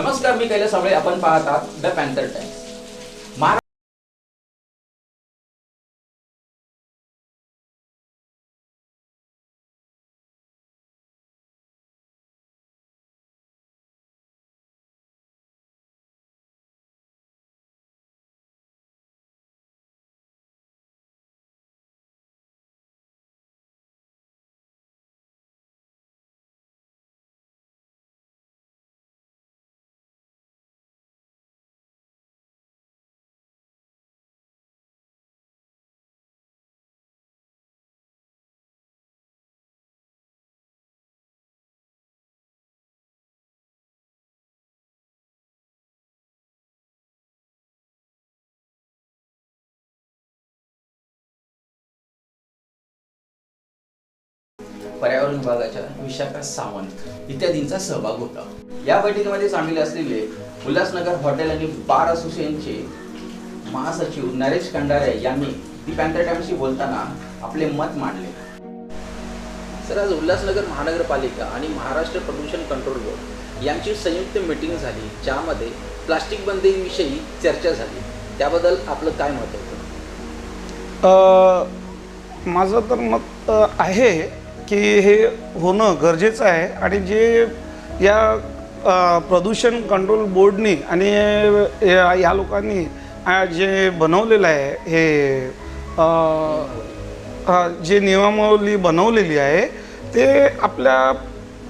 नमस्कार मी कैलास आवळे. आपण पाहतात द पॅन्थर टाइम्स. पर्यावरण विभागाच्या विशाखा सावंत इत्यादींचा सहभाग होता. या बैठकीमध्ये सामील असलेले उल्हासनगर हॉटेल आणि बार असोसिएशनचे महासचिव नरेश कंडारे यांनी दी पॅन्थर टाइम्सशी बोलताना आपले मत मांडले. सर आज उल्हासनगर महानगरपालिका आणि महाराष्ट्र प्रदूषण कंट्रोल बोर्ड यांची संयुक्त मीटिंग झाली ज्यामध्ये प्लास्टिक बंदीविषयी चर्चा झाली. त्याबद्दल आपलं काय मत होतं? अ, माझं तर मत आहे की हे होणं गरजेचं आहे आणि जे या प्रदूषण कंट्रोल बोर्डनी आणि या या लोकांनी जे बनवलेलं आहे हे जे नियमावली बनवलेली आहे ते आपल्या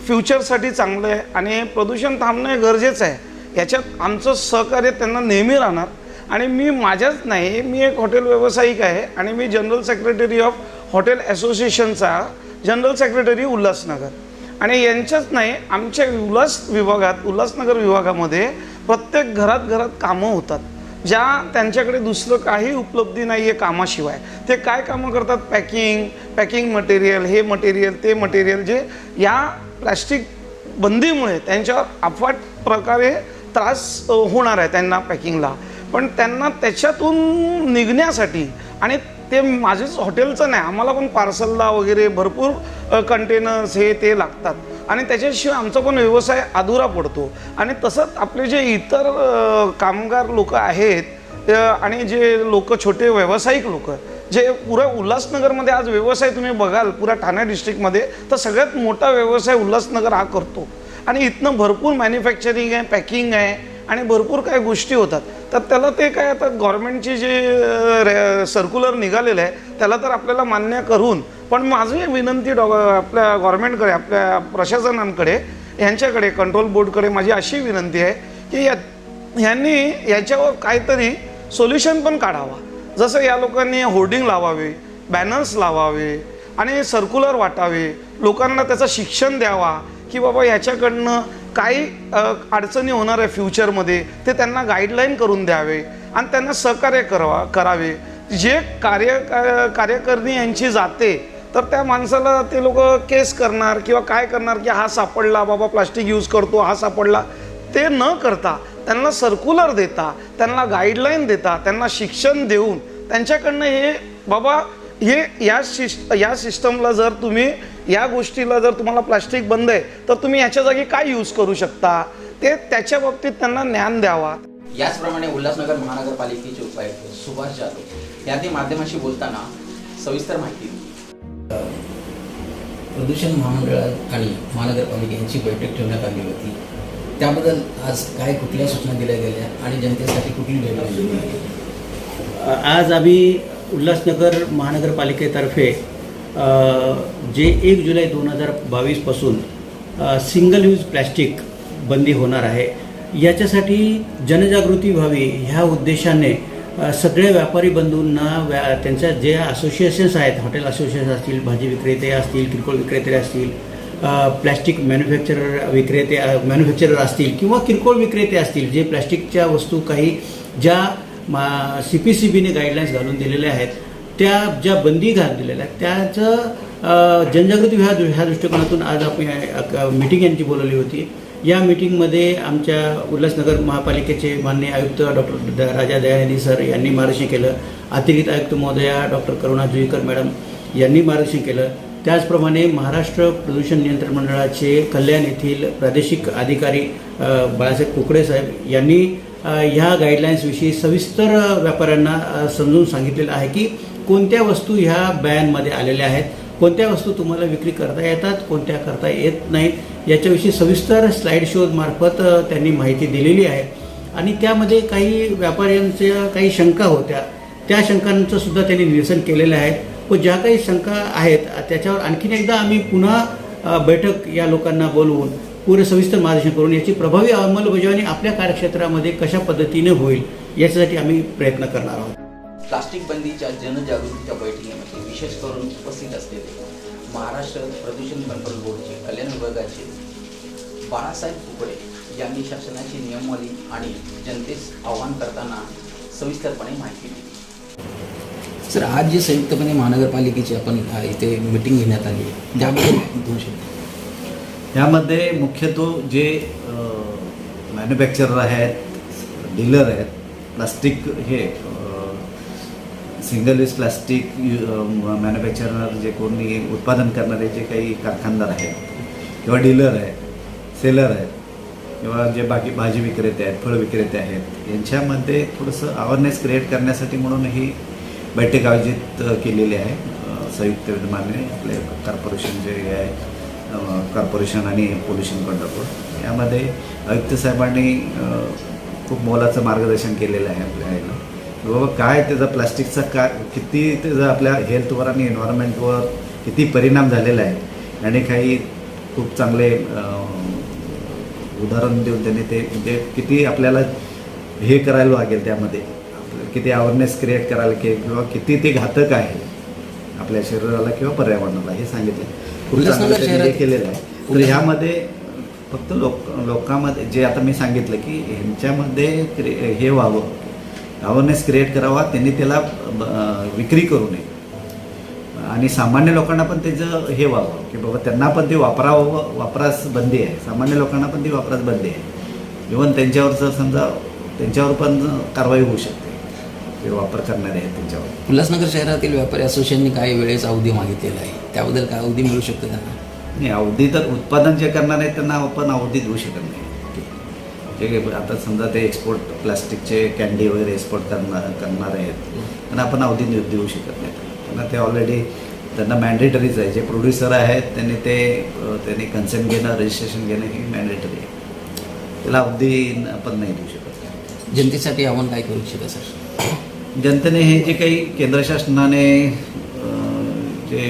फ्युचरसाठी चांगलं आहे आणि प्रदूषण थांबणं गरजेचं आहे. याच्यात आमचं सहकार्य त्यांना नेहमी राहणार. आणि मी माझ्याच नाही मी एक हॉटेल व्यावसायिक आहे आणि मी जनरल सेक्रेटरी ऑफ हॉटेल असोसिएशनचा जनरल सेक्रेटरी उल्हासनगर. आणि यांच्याच नाही आमच्या उल्हास विभागात उल्हासनगर विभागामध्ये प्रत्येक घरात घरात कामं होतात. ज्या त्यांच्याकडे दुसरं काही उपलब्धी नाही आहे कामाशिवाय. ते काय कामं करतात? पॅकिंग पॅकिंग मटेरियल हे मटेरियल ते मटेरियल जे या प्लॅस्टिक बंदीमुळे त्यांच्यावर अफाट प्रकारे त्रास होणार आहे त्यांना पॅकिंगला. पण त्यांना त्याच्यातून निघण्यासाठी आणि ते माझेच हॉटेलचं नाही आम्हाला पण पार्सलला वगैरे भरपूर कंटेनर्स हे ते लागतात. आणि त्याच्याशिवाय आमचा पण व्यवसाय अधुरा पडतो. आणि तसंच आपले जे इतर कामगार लोक आहेत आणि जे लोक छोटे व्यावसायिक लोक जे पुऱ्या उल्हासनगरमध्ये आज व्यवसाय तुम्ही बघाल पुऱ्या ठाणे डिस्ट्रिक्टमध्ये तर सगळ्यात मोठा व्यवसाय उल्हासनगर हा करतो. आणि इथनं भरपूर मॅन्युफॅक्चरिंग आहे पॅकिंग आहे आणि भरपूर काही गोष्टी होतात. तर त्याला ते काय आता गव्हर्नमेंटची जे सर्क्युलर निघालेलं आहे त्याला तर आपल्याला मान्य करून पण माझी विनंती डॉ आपल्या गव्हर्नमेंटकडे आपल्या प्रशासनांकडे यांच्याकडे कंट्रोल बोर्डकडे माझी अशी विनंती आहे की या यांनी याच्यावर काहीतरी सोल्युशन पण काढावा. जसं या लोकांनी होर्डिंग लावावे बॅनर्स लावावे आणि सर्क्युलर वाटावे लोकांना त्याचं शिक्षण द्यावा की बाबा ह्याच्याकडनं काही अडचणी होणार आहे फ्युचरमध्ये ते त्यांना गाईडलाईन करून द्यावे आणि त्यांना सहकार्य करावा करावे. जे कार्य का- यांची जाते तर त्या माणसाला ते लोक केस करणार किंवा काय करणार की हा सापडला बाबा प्लास्टिक यूज करतो हा सापडला. ते न करता त्यांना सर्क्युलर देता त्यांना गाईडलाईन देता त्यांना शिक्षण देऊन त्यांच्याकडनं हे बाबा हे या सिस या सिस्टमला जर तुम्ही या गोष्टीला जर तुम्हाला प्लास्टिक बंद आहे तर तुम्ही याच्या जागी काय यूज करू शकता? ते त्याच्या बाबतीत त्यांना ज्ञान द्यावा. याचप्रमाणे उल्हासनगर महानगरपालिकेचे उपायुक्त सुभाष जाधव यांनी माध्यमाशी बोलताना सविस्तर माहिती दिली. प्रदूषण महामंडळ आणि महानगरपालिका यांची बैठक ठेवण्यात आली होती. त्याबद्दल आज काय कुठल्या सूचना दिल्या गेल्या आणि जनतेसाठी कुठली गेली? आज आम्ही उल्हासनगर महानगरपालिकेतर्फे जे एक जुलै दोन हजार बावीसपासून सिंगल यूज प्लॅस्टिक बंदी होणार आहे. याच्यासाठी जनजागृती व्हावी ह्या उद्देशाने सगळ्या व्यापारी बंधूंना व्या त्यांच्या जे असोसिएशन्स आहेत हॉटेल असोसिएशन असतील भाजी विक्रेते असतील किरकोळ विक्रेते असतील प्लॅस्टिक मॅन्युफॅक्चरर विक्रेते मॅन्युफॅक्चरर असतील किंवा किरकोळ विक्रेते असतील जे प्लॅस्टिकच्या वस्तू काही ज्या मा सी पी सी बीने गाईडलाईन्स घालून दिलेल्या आहेत. त्या ज्या बंदी घालून दिलेल्या आहेत त्याचं जनजागृती ह्या ह्या दृष्टिकोनातून आज आपण मिटिंग यांची बोलवली होती. या मिटिंगमध्ये आमच्या उल्हासनगर महापालिकेचे माननीय आयुक्त डॉक्टर द राजा दयानी सर यांनी मार्गदर्शन केलं. अतिरिक्त आयुक्त महोदया डॉक्टर करुणा जुईकर मॅडम यांनी मार्गदर्शन केलं. त्याचप्रमाणे महाराष्ट्र प्रदूषण नियंत्रण मंडळाचे कल्याण येथील प्रादेशिक अधिकारी बाळासाहेब कुकडे साहेब यांनी ह्या गाईडलाईन्सविषयी सविस्तर व्यापाऱ्यांना समजून सांगितलेलं आहे की कोणत्या वस्तू ह्या बॅनमध्ये आलेल्या आहेत कोणत्या वस्तू तुम्हाला विक्री करता येतात कोणत्या करता येत नाहीत याच्याविषयी सविस्तर स्लाईड शोज मार्फत त्यांनी माहिती दिलेली आहे. आणि त्यामध्ये काही व्यापाऱ्यांच्या काही शंका होत्या. त्या शंकांचं सुद्धा त्यांनी निरसन केलेलं आहे. व ज्या काही शंका आहेत त्याच्यावर आणखीन एकदा आम्ही पुन्हा बैठक या लोकांना बोलवून पुरे सविस्तर मार्गदर्शन करून याची प्रभावी अंमलबजावणी आपल्या कार्यक्षेत्रामध्ये कशा पद्धतीने होईल याच्यासाठी आम्ही प्रयत्न करणार आहोत. प्लास्टिक बंदीच्या जनजागृतीच्या बैठकीमध्ये विशेष करून उपस्थित असलेले महाराष्ट्र प्रदूषण कंट्रोल बोर्डचे कल्याण विभागाचे बाळासाहेब कुकडे यांनी शासनाची नियमावली आणि जनतेस आवाहन करताना सविस्तरपणे माहिती दिली. सर आज जे संयुक्तपणे महानगरपालिकेची आपण इथे मिटिंग घेण्यात आली त्याबद्दल दोन शब्द यामध्ये मुख्यतः जे मॅन्युफॅक्चरर आहेत डीलर आहेत प्लास्टिक हे सिंगल यूज प्लास्टिक मॅन्युफॅक्चरर जे कोणी उत्पादन करणारे जे काही कारखानदार आहेत किंवा डीलर आहेत सेलर आहेत किंवा जे बाकी भाजी विक्रेते आहेत फळ विक्रेते आहेत यांच्यामध्ये थोडंसं अवेअरनेस क्रिएट करण्यासाठी म्हणून ही बैठक आयोजित केलेली आहे. संयुक्त विद्यमाने आपले कॉर्पोरेशन जे हे आहे कॉर्पोरेशन आणि पोल्युशन कंट्रोल यामध्ये आयुक्त साहेबांनी खूप मोलाचं मार्गदर्शन केलेलं आहे आपल्या आईला की बाबा काय त्याचा प्लास्टिकचा काय किती त्याचा आपल्या हेल्थवर आणि एन्व्हायरमेंटवर किती परिणाम झालेला आहे? आणि काही खूप चांगले उदाहरण देऊन त्यांनी ते म्हणजे किती आपल्याला हे करायला लागेल त्यामध्ये. किती अवेअरनेस क्रिएट करायला की किंवा किती ते घातक आहे आपल्या शरीराला किंवा पर्यावरणाला हे सांगितलं. खूप उल्हासनगर चांगलं त्यांनी हे शहरात- केलेलं आहे. तर ह्यामध्ये फक्त लोक लोकांमध्ये जे आता मी सांगितलं की ह्यांच्यामध्ये हे व्हावं अवेअरनेस क्रिएट करावा त्यांनी त्याला विक्री करू नये. आणि सामान्य लोकांना पण त्याचं हे व्हावं की बाबा त्यांना पण ते वापरावं वापरास बंदी आहे. सामान्य लोकांना पण ती वापरास बंदी आहे. इवन त्यांच्यावर जर समजा त्यांच्यावर पण कारवाई होऊ शकते. ते वापर करणारे आहेत त्यांच्यावर. उल्हासनगर शहरातील व्यापारी असोसिएशनने काही वेळेस अवधी मागितलेला आहे. त्याबद्दल काय अवधी मिळू शकतो त्यांना नाही अवधी तर उत्पादन जे करणार आहेत त्यांना आपण अवधी देऊ शकत नाही. जे आता समजा ते एक्सपोर्ट प्लास्टिकचे कॅन्डी वगैरे एक्सपोर्ट करणार करणार आहेत. त्यांना आपण अवधी देऊ शकत नाही. त्यांना ते ऑलरेडी त्यांना मॅन्डेटरीच आहे. जे प्रोड्युसर आहेत त्यांनी ते त्यांनी कन्सेंट घेणं रजिस्ट्रेशन घेणं हे मॅन्डेटरी आहे. त्याला अवधी आपण नाही देऊ शकत. जनतेसाठी आव्हान काय करू इच्छिता सर? जनतेने हे जे काही केंद्र शासनाने जे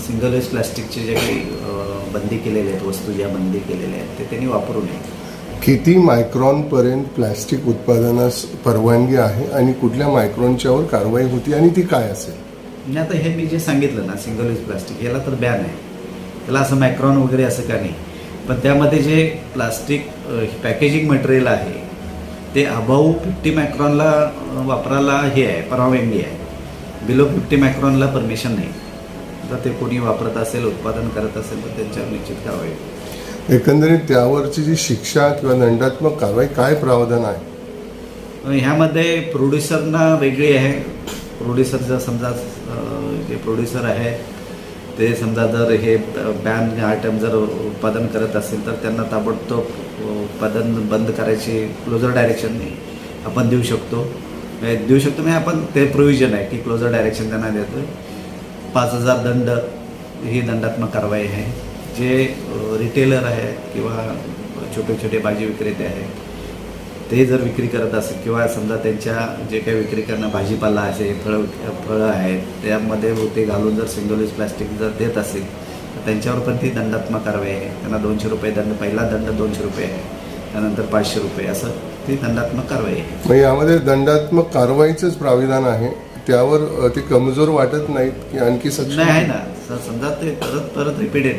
सिंगल यूज प्लास्टिकचे जे काही बंदी केलेले आहेत वस्तू ज्या बंदी केलेल्या आहेत ते त्यांनी वापरू नये. किती मायक्रॉनपर्यंत प्लॅस्टिक उत्पादनास परवानगी आहे आणि कुठल्या मायक्रॉनच्यावर कारवाई होती आणि ती काय असेल? आणि आता हे मी जे सांगितलं ना सिंगल यूज प्लास्टिक याला तर बॅन आहे. त्याला असं मायक्रॉन वगैरे असं का नाही? पण त्यामध्ये जे प्लास्टिक पॅकेजिंग मटेरियल आहे ते अभाऊ फिफ्टी मायक्रॉनला वापरायला हे आहे परवानगी आहे. बिलो फिफ्टी मायक्रॉनला परमिशन नाही. जर ते कोणी वापरत असेल उत्पादन करत असेल तर त्यांच्यावर निश्चित कारवाई. एकंदरीत त्यावरची जी शिक्षा किंवा दंडात्मक कारवाई काय प्रावधान आहे? ह्यामध्ये प्रोड्युसरना वेगळी आहे. प्रोड्युसर जर समजा जे प्रोड्युसर आहे ते समजा जर हे बॅन आयटम जर उत्पादन करत असेल तर त्यांना ताबडतोब उत्पादन बंद करायची क्लोजर डायरेक्शन आपण देऊ शकतो. देऊ शकतो म्हणजे आपण ते प्रोव्हिजन आहे की क्लोजर डायरेक्शन त्यांना देतो पाच हजार दंड ही दंडात्मक कारवाई आहे. जे रिटेलर आहे किंवा छोटे छोटे भाजी विक्रेते आहेत ते जर विक्री करत असेल किंवा समजा त्यांच्या जे काही विक्री करणं भाजीपाला असेल फळं फळं आहेत त्यामध्ये ते घालून जर सिंगल यूज प्लास्टिक जर देत असेल तर त्यांच्यावर पण ती दंडात्मक कारवाई आहे. त्यांना दोनशे रुपये दंड पहिला दंड दोनशे रुपये आहे. त्यानंतर पाचशे रुपये असं ती दंडात्मक कारवाई आहे. मग यामध्ये दंडात्मक कारवाईचंच प्राविधान आहे. त्यावर ते कमजोर वाटत नाहीत की आणखी सक्षम नाही आहे ना स- समजा ते परत परत रिपीटेड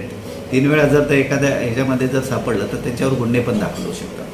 तीन वेळा जर ते एखाद्या ह्याच्यामध्ये जर सापडलं तर त्याच्यावर गुन्हे पण दाखल होऊ शकतात.